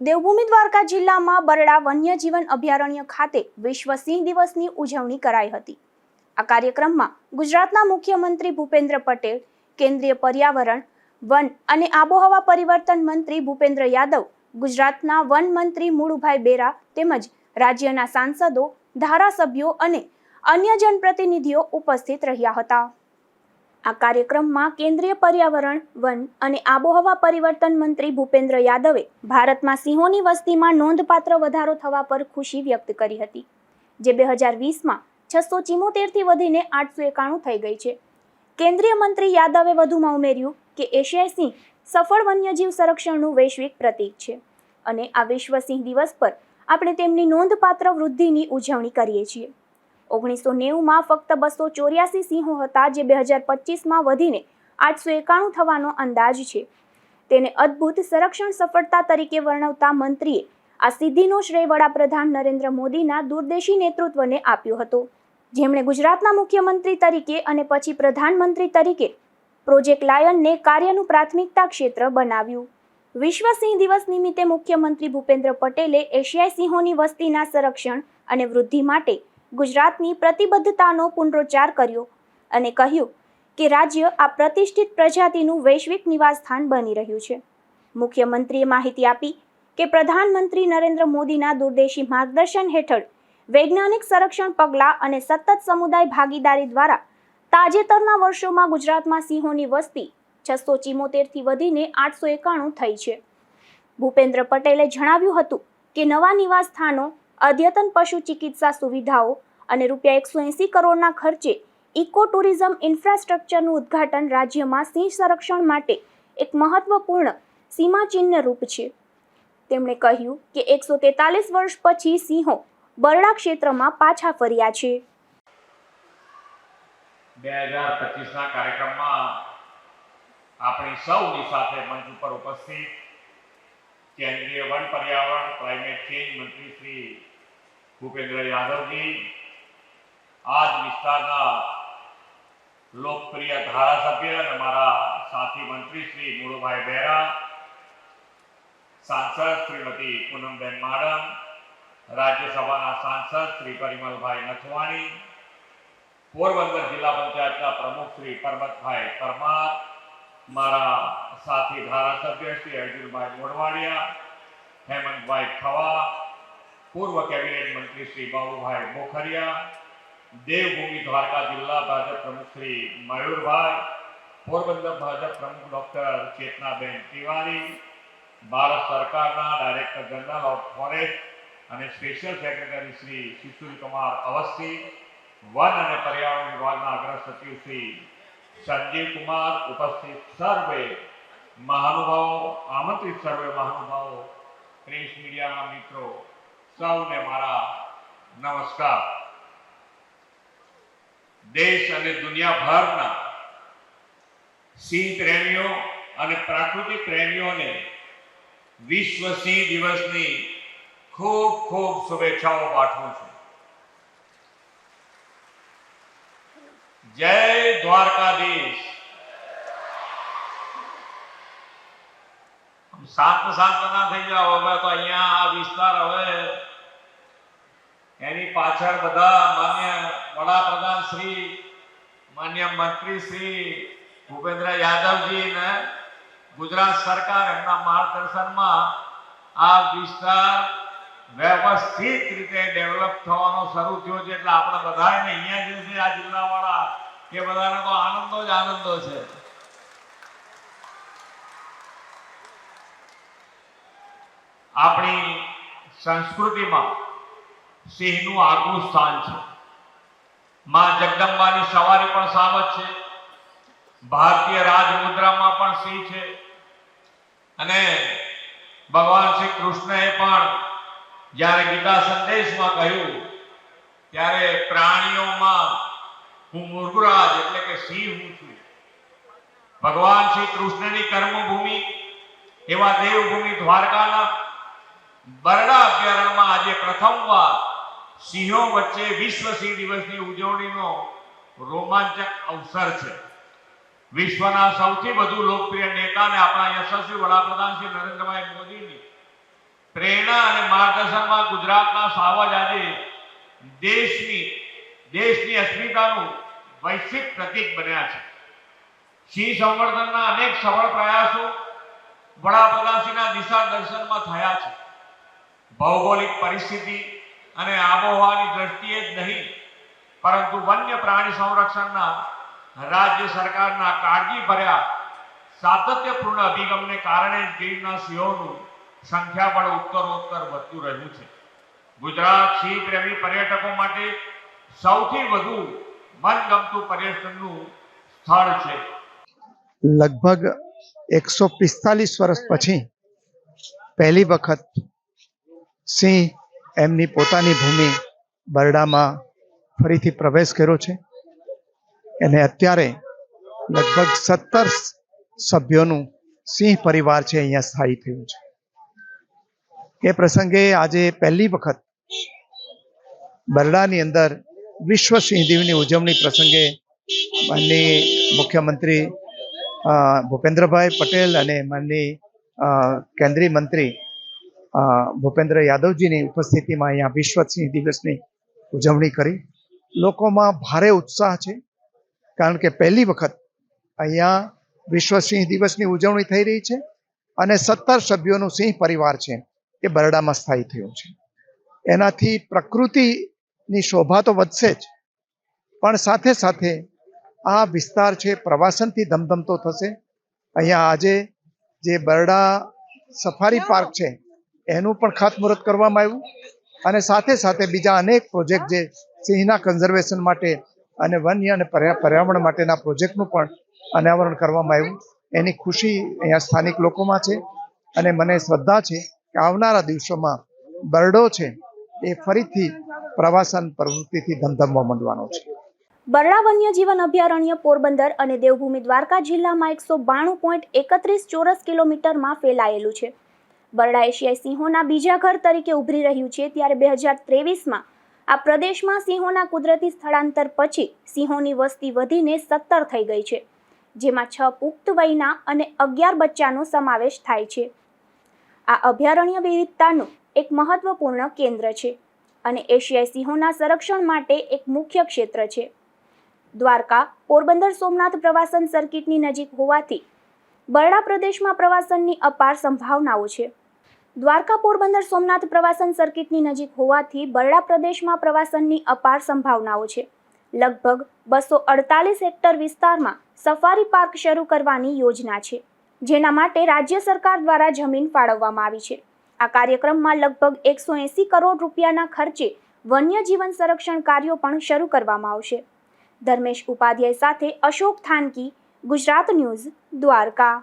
દેવભૂમિ દ્વારકા જિલ્લામાં બરડા વન્યજીવન અભયારણ્ય ખાતે વિશ્વ સિંહ દિવસની ઉજવણી કરાઈ હતી. આ કાર્યક્રમમાં ગુજરાતના મુખ્યમંત્રી ભૂપેન્દ્ર પટેલ, કેન્દ્રીય પર્યાવરણ, વન અને આબોહવા પરિવર્તન મંત્રી ભૂપેન્દ્ર યાદવ, ગુજરાતના વન મંત્રી મુળુભાઈ બેરા તેમજ રાજ્યના સાંસદો, ધારાસભ્યો અને અન્ય જનપ્રતિનિધિઓ ઉપસ્થિત રહ્યા હતા. આ કાર્યક્રમમાં કેન્દ્રીય પર્યાવરણ, વન અને આબોહવા પરિવર્તન મંત્રી ભૂપેન્દ્ર યાદવે ભારતમાં સિંહોની વસ્તીમાં નોંધપાત્ર વધારો થવા પર ખુશી વ્યક્ત કરી હતી, જે બે હજાર વીસમાં છસો ચિમોતેરથી વધીને આઠસો એકાણું થઈ ગઈ છે. કેન્દ્રીય મંત્રી યાદવે વધુમાં ઉમેર્યું કે એશિયાઈ સિંહ સફળ વન્યજીવ સંરક્ષણનું વૈશ્વિક પ્રતીક છે અને આ વિશ્વ સિંહ દિવસ પર આપણે તેમની નોંધપાત્ર વૃદ્ધિની ઉજવણી કરીએ છીએ. ઓગણીસો નેવુંમાં ફક્ત બસો ચોર્યાસી સિંહો હતા જે બે હજાર પચીસમાં વધીને આઠસો એકાણું થવાનો અંદાજ છે. તેને અદ્ભુત સંરક્ષણ સફળતા તરીકે વર્ણવતા મંત્રીએ આ સિદ્ધિનો શ્રેય વડાપ્રધાન નરેન્દ્ર મોદીના દૂરદેશી નેતૃત્વને આપ્યો હતો. જેમણે ગુજરાતના મુખ્યમંત્રી તરીકે અને પછી પ્રધાનમંત્રી તરીકે પ્રોજેક્ટ લાયનને કાર્યનું પ્રાથમિકતા ક્ષેત્ર બનાવ્યું. વિશ્વ સિંહ દિવસ નિમિત્તે મુખ્યમંત્રી ભૂપેન્દ્ર પટેલે એશિયાઈ સિંહોની વસ્તીના સંરક્ષણ અને વૃદ્ધિ માટે ગુજરાતની પ્રતિબદ્ધતાનો પુનરોચ્ચાર કર્યો અને કહ્યું કે રાજ્ય આ પ્રતિષ્ઠિત પ્રજાતિનું વૈશ્વિક નિવાસસ્થાન બની રહ્યું છે. મુખ્યમંત્રીએ માહિતી આપી કે પ્રધાનમંત્રી નરેન્દ્ર મોદીના દૂરદેશી માર્ગદર્શન હેઠળ વૈજ્ઞાનિક સંરક્ષણ પગલાં અને સતત સમુદાય ભાગીદારી દ્વારા તાજેતરના વર્ષોમાં ગુજરાતમાં સિંહોની વસ્તી છસો ચિમોતેરથી વધીને આઠસો એકાણું થઈ છે. ભૂપેન્દ્ર પટેલે જણાવ્યું હતું કે નવા નિવાસ સ્થાનો અદ્યતન પશુ ચિકિત્સા સુવિધાઓ અને રૂપિયા એકસો એંસી કરોડના ખર્ચે ઇકો ટુરિઝમ ઇન્ફ્રાસ્ટ્રક્ચરનું ઉદ્ઘાટન રાજ્યમાં સિંહ સંરક્ષણ માટે એક મહત્વપૂર્ણ સીમાચિહ્ન રૂપ છે. તેમણે કહ્યું કે એકસો તેતાલીસ વર્ષ પછી સિંહો બરડા ક્ષેત્રમાં પાછા ફર્યા છે. બે હજાર પચીસના કાર્યક્રમમાં આપણી સૌની સાથે મંચ ઉપર ઉપસ્થિત કેન્દ્રીય વન પર્યાવરણ ક્લાઇમેટ ચેન્જ મંત્રી શ્રી ભૂપેન્દ્ર યાદવજી આ જ વિસ્તારના લોકપ્રિય ધારાસભ્ય અને મારા સાથી મંત્રી શ્રી મુળુભાઈ બહેરા સાંસદ શ્રીમતી પૂનમબેન માડમ રાજ્યસભાના સાંસદ શ્રી પરિમલભાઈ નથવાણી પોરબંદર જિલ્લા પંચાયતના પ્રમુખ શ્રી પરબતભાઈ પરમાર મારા સાથી ધારાસભ્ય શ્રી અર્જુનભાઈ મોડવાડિયા હેમંતભાઈ ખવા પૂર્વ કેબિનેટ મંત્રી શ્રી બાબુભાઈ મોખરિયા દેવભૂમિ દ્વારકા જિલ્લા ભાજપ પ્રમુખ શ્રી મયુરભાઈ, પોરબંદર ભાજપ પ્રમુખ ડોક્ટર ચેતનાબેન તિવારી, ભારત સરકારના ડાયરેક્ટર જનરલ ઓફ ફોરેસ્ટ અને સ્પેશિયલ સેક્રેટરી શ્રી શિશુલ કુમાર અવસ્થી, વન અને પર્યાવરણ વિભાગના અગ્ર સચિવ શ્રી સંજીવ કુમાર ઉપસ્થિત સર્વે મહાનુભાવો, આમંત્રિત સર્વે મહાનુભાવો, પ્રેસ મીડિયાના મિત્રો સૌને મારા નમસ્કાર. દેશ અને દુનિયાભરના સિંહ પ્રેમીઓ અને પ્રાકૃતિક પ્રેમીઓને વિશ્વ સિંહ દિવસની ખૂબ ખૂબ શુભેચ્છાઓ પાઠવું છું. જય દ્વારકાધીશ. શાંત શાંત ના થઈ જાઓ, હવે તો અહીંયા આ વિસ્તાર હવે એની પાછળ બધા માન્ય વડાપ્રધાન શ્રી, માન્ય મંત્રી શ્રી ભૂપેન્દ્ર યાદવજી ને ગુજરાત સરકાર એમના માર્ગદર્શનમાં આ વિસ્તાર વ્યવસ્થિત રીતે ડેવલપ થવાનો શરૂ થયો છે. એટલે આપણે બધાને અહીંયા જે છે, આ જિલ્લાવાળા, એ બધાને તો આનંદો જ આનંદો છે. આપણી સંસ્કૃતિમાં સિંહનું આગવું સ્થાન છે. માં જગદંબાની સવારી પણ સાવત છે. ભારતીય રાજમુદ્રામાં પણ સિંહ છે. અને ભગવાન શ્રી કૃષ્ણએ પણ જ્યારે ગીતા સંદેશમાં કહ્યું, ત્યારે પ્રાણીઓમાં હું મુર્ગરાજ એટલે કે સિંહ હું છું. ભગવાન શ્રી કૃષ્ણની કર્મભૂમિ, એવા દેવભૂમિ દ્વારકાના બરડા અભયારણ્યમાં આજે પ્રથમવાર સિંહો વચ્ચે વિશ્વ સિંહ દિવસની ઉજવણીનો રોમાંચક અવસર છે. વિશ્વના સૌથી વધુ લોકપ્રિય નેતા અને આપણા યશસ્વી વડાપ્રધાન શ્રી નરેન્દ્રભાઈ મોદીની પ્રેરણા અને માર્ગદર્શનમાં ગુજરાતના સાવજ આજે દેશની દેશની અસ્મિતાનું વૈશ્વિક પ્રતીક બન્યા છે. સિંહ સંવર્ધનના અનેક સફળ પ્રયાસો વડાપ્રધાનશ્રીના દિશા દર્શનમાં થયા છે. ભૌગોલિક પરિસ્થિતિ અને આબોહવાની દ્રષ્ટિએ જ નહીં, પરંતુ વન્ય પ્રાણી સંરક્ષણના રાજ્ય સરકારના કાળજી ભર્યા સાતત્યપૂર્ણ અભિગમને કારણે જ ગીરના સિંહોનું સંખ્યાબળ ઉત્તરોત્તર વધતું રહ્યું છે. ગુજરાત સિંહ પ્રેમી પર્યટકો માટે સૌથી વધુ મનગમતું પર્યટનનું સ્થળ છે. લગભગ એકસો પિસ્તાલીસ વર્ષ પછી પહેલી વખત સિંહ એમની પોતાની ભૂમિ બરડામાં ફરીથી પ્રવેશ કર્યો છે. અને અત્યારે લગભગ સત્તર સભ્યોનું સિંહ પરિવાર છે અહીંયા સ્થાયી થયું છે. એ પ્રસંગે આજે પહેલી વખત બરડાની અંદર વિશ્વ સિંહ દિવસની ઉજવણી પ્રસંગે માનની મુખ્યમંત્રી ભૂપેન્દ્રભાઈ પટેલ અને માનની કેન્દ્રીય મંત્રી ભૂપેન્દ્ર યાદવજીની ઉપસ્થિતિમાં અહીંયા વિશ્વસિંહ દિવસની ઉજવણી કરી. લોકોમાં ભારે ઉત્સાહ છે, કારણ કે પહેલી વખત અહીંયા વિશ્વસિંહ દિવસની ઉજવણી થઈ રહી છે અને સત્તર સભ્યોનું સિંહ પરિવાર છે, એ બરડામાં સ્થાયી થયું છે. એનાથી પ્રકૃતિની શોભા તો વધશે જ, પણ સાથે સાથે આ વિસ્તાર છે, પ્રવાસનથી ધમધમતો થશે. અહીંયા આજે જે બરડા સફારી પાર્ક છે એનું પણ ખાતમુહૂર્ત કરવામાં આવ્યું. અને સાથે સાથે બીજા અનેક પ્રોજેક્ટ જે સિંહના કન્ઝર્વેશન માટે અને વન્ય અને પર્યાવરણ માટેના પ્રોજેક્ટનું પણ અનાવરણ કરવામાં આવ્યું. એની ખુશી અહીંયા સ્થાનિક લોકોમાં છે. અને મને શ્રદ્ધા છે કે આવનારા દિવસોમાં બરડો છે એ ફરીથી પ્રવાસન પ્રવૃત્તિથી ધમધમવા માંડવાનો છે. બરડા વન્યજીવન અભયારણ્ય પોરબંદર અને દેવભૂમિ દ્વારકા જિલ્લામાં એકસો બાણું પોઈન્ટ એકત્રીસ ચોરસ કિલોમીટરમાં ફેલાયેલું છે. બરડા એશિયાઈ સિંહોના બીજા ઘર તરીકે ઉભરી રહ્યું છે ત્યારે બે હજાર ત્રેવીસમાં આ પ્રદેશમાં સિંહોના કુદરતી સ્થળાંતર પછી સિંહોની વસ્તી વધીને સત્તર થઈ ગઈ છે, જેમાં છ પુખ્ત વયના અને અગિયાર બચ્ચાનો સમાવેશ થાય છે. આ અભયારણ્ય વિવિધતાનું એક મહત્વપૂર્ણ કેન્દ્ર છે અને એશિયાઈ સિંહોના સંરક્ષણ માટે એક મુખ્ય ક્ષેત્ર છે. દ્વારકા પોરબંદર સોમનાથ પ્રવાસન સર્કિટની નજીક હોવાથી બરડા પ્રદેશમાં પ્રવાસનની અપાર સંભાવનાઓ છે. દ્વારકા પોરબંદર સોમનાથ પ્રવાસન સર્કિટની નજીક હોવાથી બરડા પ્રદેશમાં પ્રવાસનની અપાર સંભાવનાઓ છે. લગભગ બસો અડતાલીસ હેક્ટર વિસ્તારમાં સફારી પાર્ક શરૂ કરવાની યોજના છે, જેના માટે રાજ્ય સરકાર દ્વારા જમીન ફાળવવામાં આવી છે. આ કાર્યક્રમમાં લગભગ એકસો એંસી કરોડ રૂપિયાના ખર્ચે વન્યજીવન સંરક્ષણ કાર્યો પણ શરૂ કરવામાં આવશે. ધર્મેશ ઉપાધ્યાય સાથે અશોક થાનકી ગુજરાત ન્યૂઝ દ્વારકા